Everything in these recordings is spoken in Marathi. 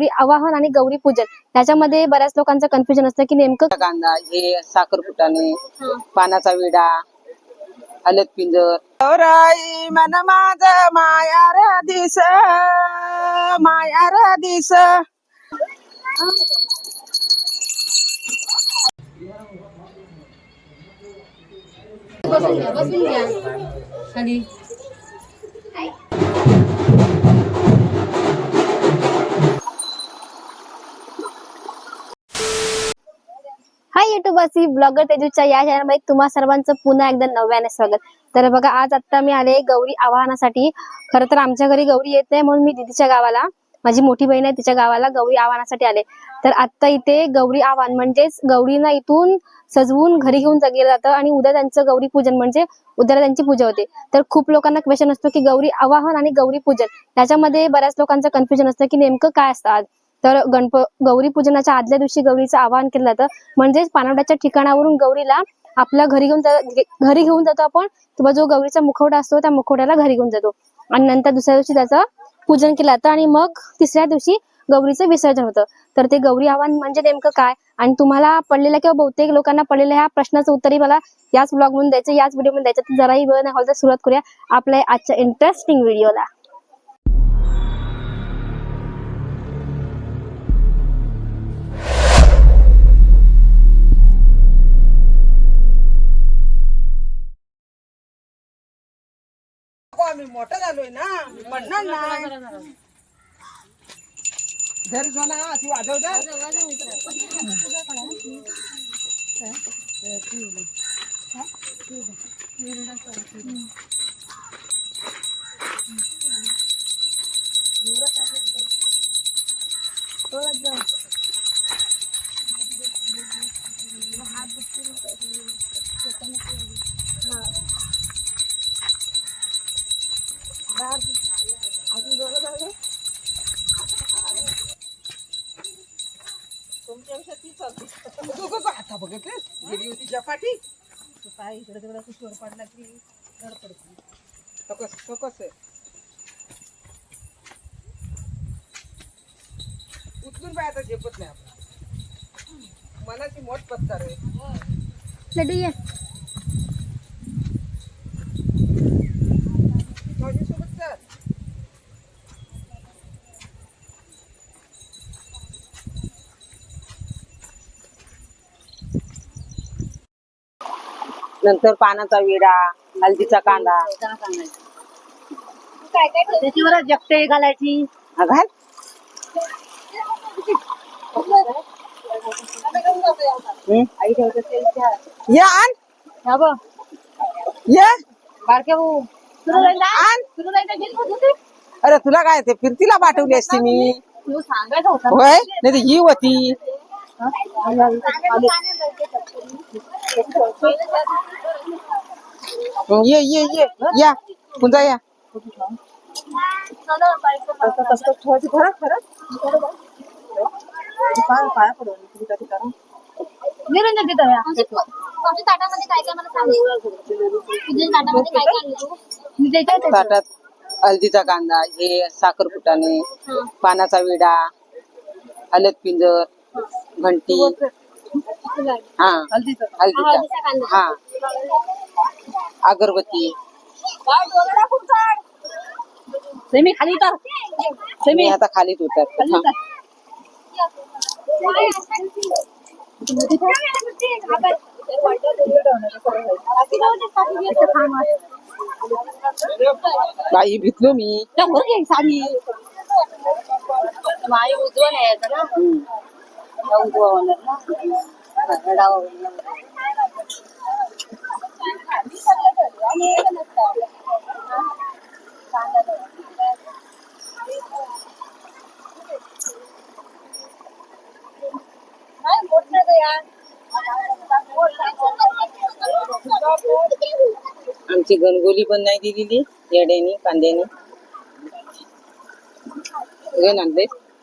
गौरी आवाहन आणि गौरी पूजन. त्याच्यामध्ये बऱ्याच लोकांचं कन्फ्युजन असतं की नेमकं कांदा हे साखर फुटाणे पानाचा विडा हलत पिंजर. राई मन माझ मायार दिस मायार दिस. हाय युट्यूबर्सी ब्लॉगर तेजूच्या या चॅनलमध्ये तुम्हा सर्वांचं पुन्हा एकदा नव्याने स्वागत. तर बघा आज आता मी आले गौरी आवाहनासाठी. खरं तर आमच्या घरी गौरी येत नाही म्हणून मी दीदीच्या गावाला माझी मोठी बहीण आहे तिच्या गावाला गौरी आव्हानासाठी आले. तर आता इथे गौरी आव्हान म्हणजेच गौरींना इथून सजवून घरी घेऊन जगलं गेलं जातं आणि उद्या त्यांचं गौरी पूजन म्हणजे उद्या त्यांची पूजा होते. तर खूप लोकांना क्वेश्चन असतो की गौरी आवाहन आणि गौरी पूजन याच्यामध्ये बऱ्याच लोकांचं कन्फ्युजन असतं की नेमकं काय असतं आज. तर गणप गौरी पूजनाच्या आदल्या दिवशी गौरीचं आवाहन केलं जातं. म्हणजेच पानवड्याच्या ठिकाणावरून गौरीला आपल्या घरी घेऊन घरी घेऊन जातो आपण. किंवा जो गौरीचा मुखवटा असतो त्या मुखवट्याला घरी घेऊन जातो. आणि नंतर दुसऱ्या दिवशी त्याचं पूजन केलं जातं आणि मग तिसऱ्या दिवशी गौरीचं विसर्जन होतं. तर ते गौरी आव्हान म्हणजे नेमकं काय? आणि तुम्हाला पडलेल्या किंवा बहुतेक लोकांना पडलेल्या ह्या प्रश्नाचं उत्तरही मला याच ब्लॉग म्हणून द्यायचं याच व्हिडिओमध्ये द्यायचं. जराही वेळ नाही तर सुरुवात करूया आपल्या आजच्या इंटरेस्टिंग व्हिडिओला आम्ही मोठा झालोय ना पडणार नाही घरी जो ना ती इकडे तिकडे कुशीवर पडला की धड पडते. तो कस तो कस उचलून पाय आता झेपत नाही आपण मनाची मोठ पत्तर आहे लड्डू ये माझ्यासोबत चल नंतर पानाचा विडा हळदीचा कांदा. त्याच्यावर जगते घालायची. हा घाल. हम्म? ये आण. ये. आण. अरे तुला काय ते फिरतीला पाठवली असती मी? होय? नाही तर ही होती. हं, ये ये ये या पुन्हा या निरंजन तिथं तुमच्या ताटामध्ये काय काय मला सांग तुझ्या ताटामध्ये काय काय आणलं तू? मी त्याच्यात ताटात हळदीचा कांदा हे। साखर फुटाणे पानाचा विडा हलत पिंजर घंटी. हा. हा. अगरबत्ती. सेमी खाली तर मी आता खालीच उतरते. हा. बाई भितलो मी. साडी. माई उज्ज्वल आहे ना आमची गणगोली पण नाही दिलेली येड्यानी कांद्यानी. गण आणले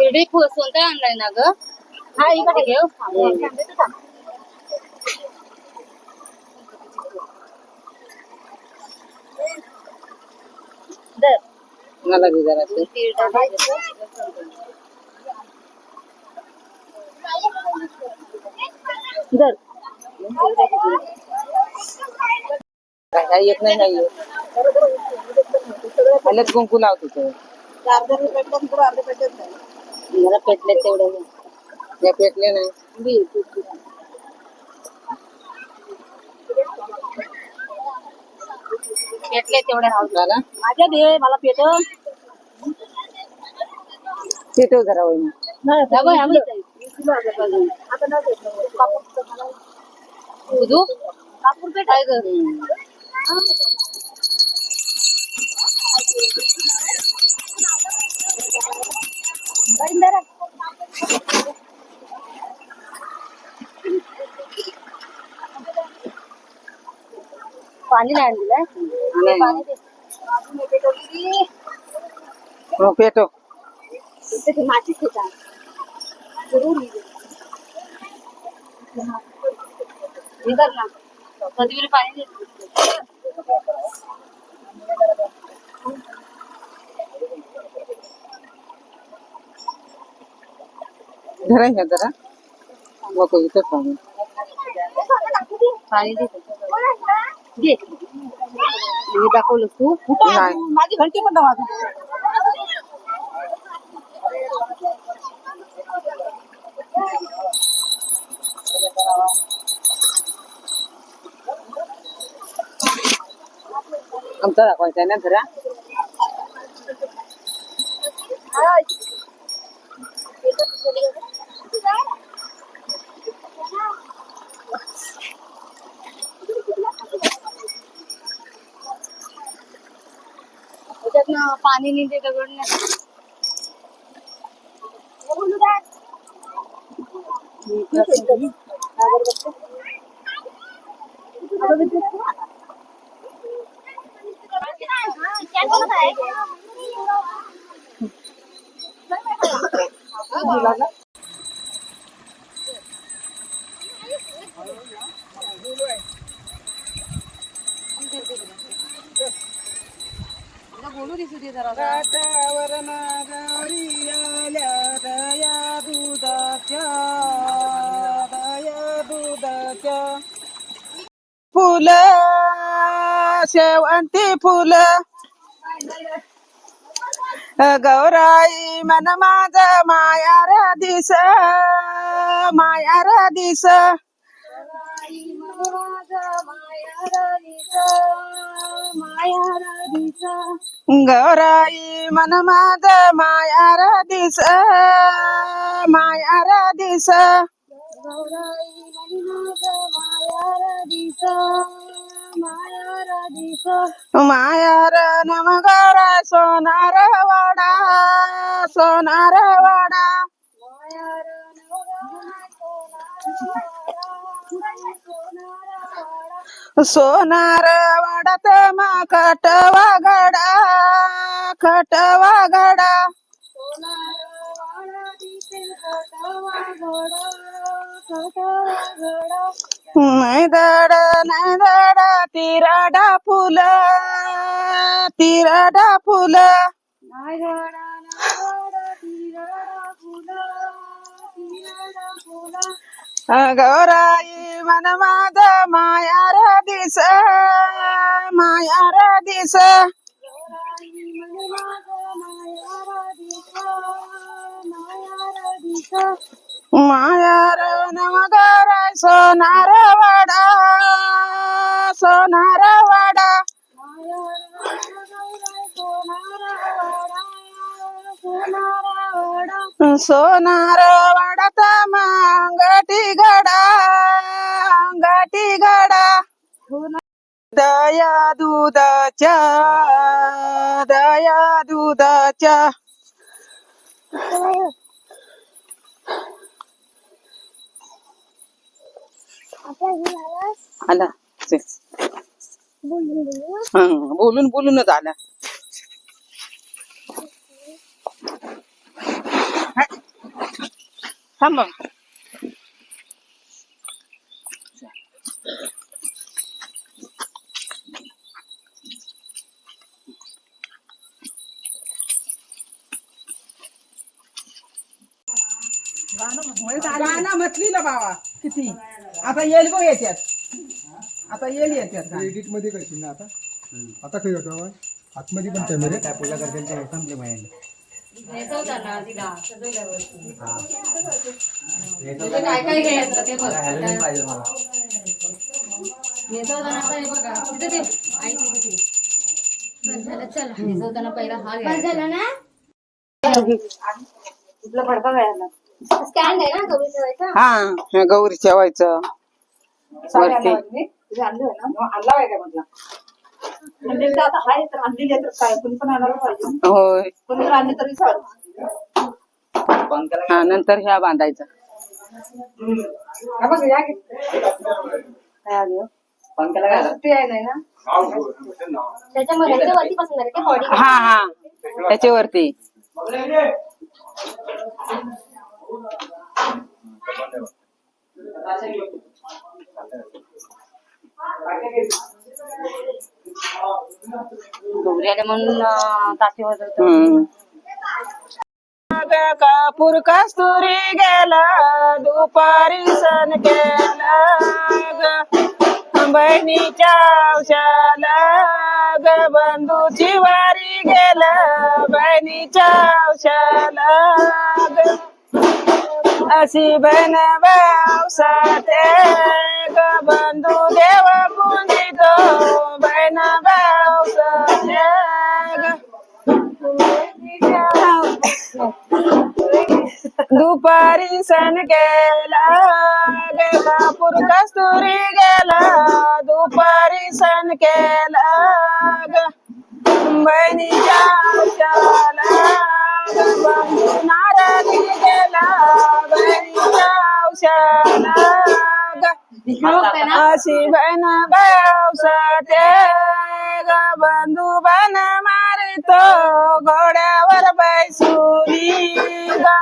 शिर्डी कोणता आणलाय ना ग हा इकडे घेऊ दर. मला बी दर. काय काय येत नाही नाही कुंकू लावतो तो मला पेटले तेवढे या पेटले नाही? घेतले तेवढे राहू झाला? माझ्या दे मला पेट पेटव जरा बुधू? कापूर पेट आहे ग? पाणी नाही. आणलेलं पेटो हो पेटव पाणी देतो धरा ह्या जरा. नको इथं पाणी पाणी दाखवलं तू. नाही माझी घंटी पण वाजू आमचा दाखवायचा आहे ना जरा त्याच्यातनं पाणी नाही ते दगड काठावर नागारी आल्या दया दुधाच्या. दया दुधाच्या. फुलं शेवंती फुलं. गौराई मन माझ मायार दिस मायार दिस. गौराई मन माझ मायार दिस मायार दिस मायार नम गौरा सोनार वाडा सोनार वाडा सोनार वाडात मा खटवा गडा खटवा गडा नाही दड नाही दड तिराडा फुल. तिराडा फुल गौराई फुल. माझ मायार दिस मायार दिस मायार नमगार सोनार वाडा सोनार वाडा सोनार वाडात मांगटी गडा अंगठी गडा. दया दुधाच्या दया दुधाच्या. आला ते. हं, बोलून बोलूनच आला. थांब. गाणं म्हटली ना बाबा किती? आता येईल बघ याच्यात. आता येईल याच्यात गाणं. एडिटमध्ये करशील ना आता? आता काही होतो आवाज? आतमध्ये पण कॅमेरे काय पूजा करतील ते संपले माहिती काय काय घ्यायचं ते बघ पाहिजे मला हे बघा तिथे ते आई तिथे झालं चला पहिला हा घ्यायचा ना? आणला फडका मिळाला स्टँड आहे ना? ठेवायचा हा गौरी ठेवायचं वरती म्हणजे आता हाय तर आणलेली आहे तर काय? कोणी पण आणायला पाहिजे. होय. कोणी तर आणले तरी चालेल. हा नंतर ह्या बांधायचं. ते आहे नाही ना त्याच्यामध्ये ह्याच्यावरती बसणार आहे ते बॉडी हा हा. त्याच्यावरती. म्हणून ताटे. कापूर कस्तुरी गेला दुपारी सण केला ग. बहिणीच्या औशाला ग. बंधूची वारी गेला बहिणीच्या औशाला ग. अशी बन बावसाते ग बंधू देव पुंजितो बन बावसाते ग दुपारी सण गेला ग कापूर कस्तुरी गेला. दुपारी सण केला ग. बहिणीच्या औशाला अशी बन बावसाते ग बंधू बन मारितो घोड्यावर बैसुरी ग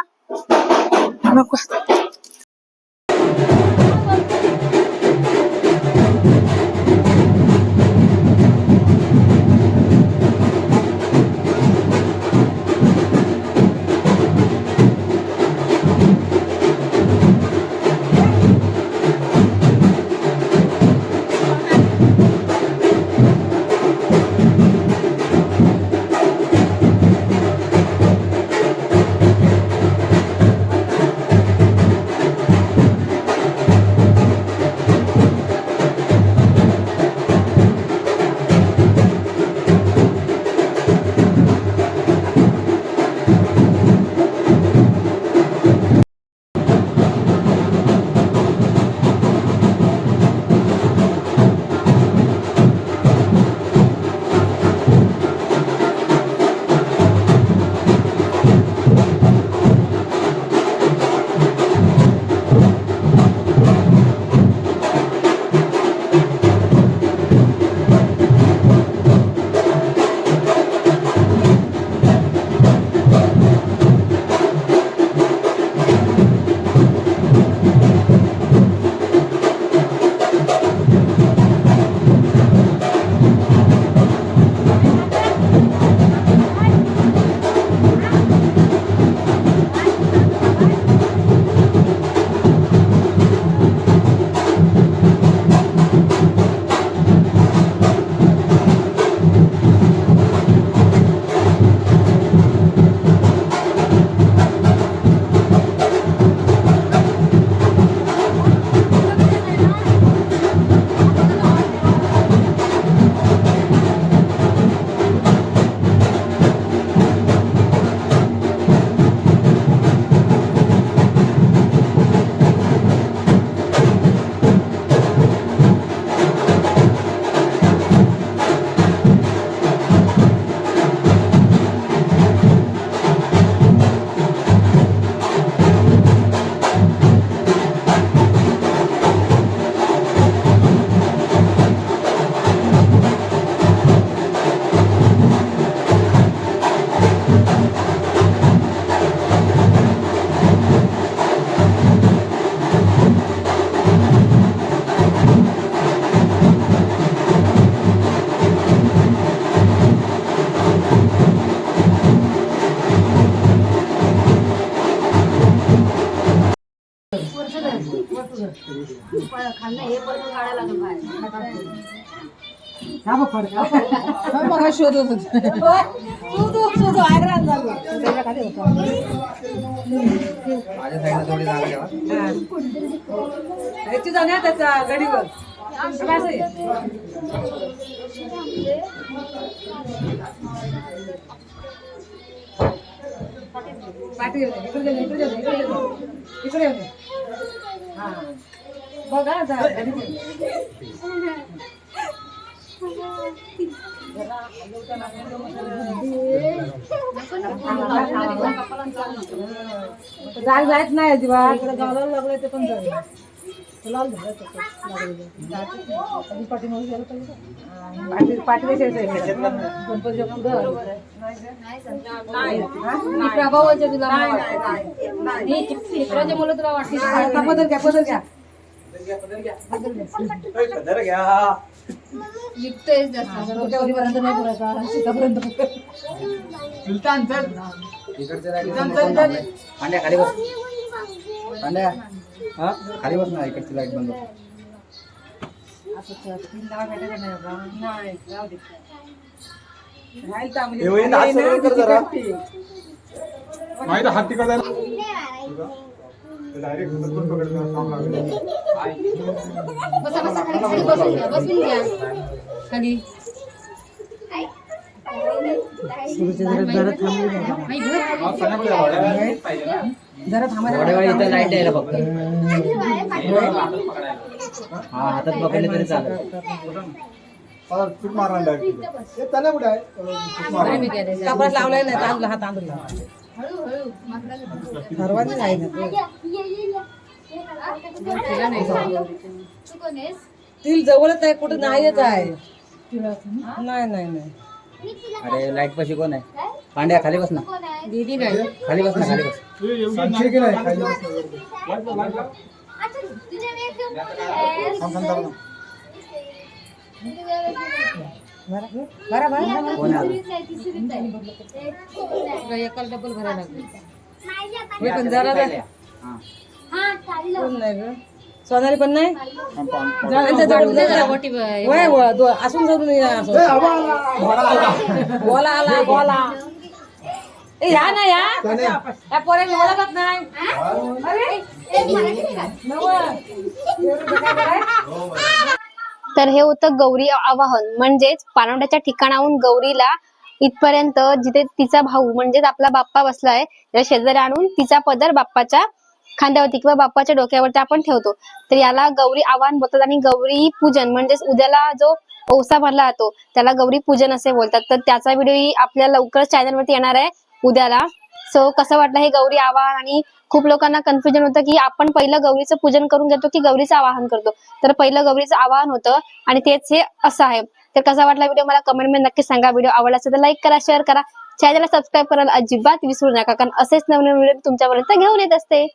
मग शोधत माझ्या साईडला थोडी त्याची गडीवर पाठी इकडे इकडे इकडे इकडे हा. बघा. जाग जायत नाही अजिबात. इकडे गावाला लागलं ते पण जाईल पाठी पाठी गणपतीच्या पुढं. मी प्रभावाच्या तुला नाही, चित्राच्या मुलं तुला वाटते. आता पदर घ्या. पदर घ्या लिखतोय जास्त नाही पुरायचा सुलतान चल पांड्या खाली बस पांड्या हा खाली बस ना इकडची लाइट बंद कर. हे वहिनी हात सरळ जरा. माहिती हात तिकडे डायरेक्ट बसा बसा खाली खाली बसून घ्या बसून घ्या. खाली. आई घर. जरा थांबा इथं लाइट द्यायला फक्त. हा हातात पकडले तरी चालेल. मारणार कुठे आहे? लावलाय ना तांदूळ हा तांदूळ सर्वांनी नाही ना तिला जवळच आहे कुठं नाहीच आहे. नाही? नाही नाही अरे लाइट पशी कोण आहे? पांड्या खाली बस ना. दीदी नाही. खाली बस ना खाली बस. सांगशील की नाही? एकाला डबल भरायला लागले. हे पण जरा हा. कोण नाही ग? सोनाली पण नाही? असून जरून या असं. ए, आवा आला. घोडा आला. बोला आला बोला. ए या ना या. पोऱ्याने ओळखत नाही. अरे. नवं. तर हे होतं गौरी आवाहन. म्हणजेच पानवड्याच्या ठिकाणाहून गौरीला इथपर्यंत जिथे तिचा भाऊ म्हणजेच आपला बाप्पा बसलाय त्या शेजारी आणून तिचा पदर बाप्पाच्या खांद्यावरती किंवा बाप्पाच्या डोक्यावरती आपण ठेवतो. तर याला गौरी आवाहन बोलतात आणि गौरी पूजन म्हणजेच उद्याला जो ओसा भरला जातो त्याला गौरी पूजन असे बोलतात. तर त्याचा व्हिडिओ आपल्या लवकरच चॅनलवरती येणार आहे. उद्याला. सो कसं वाटलं हे गौरी आवाहन आणि खूप लोकांना कन्फ्युजन होतं की आपण पहिलं गौरीचं पूजन करून घेतो की गौरीचं आवाहन करतो? तर पहिलं गौरीचं आवाहन होतं आणि तेच हे असं आहे. तर कसा वाटला व्हिडिओ मला कमेंटमध्ये नक्की सांगा. व्हिडिओ आवडला असेल तर लाईक करा शेअर करा. चॅनलला सबस्क्राईब करायला अजिबात विसरू नका. कारण असेच नवीन व्हिडिओ तुमच्यापर्यंत घेऊन येत असते.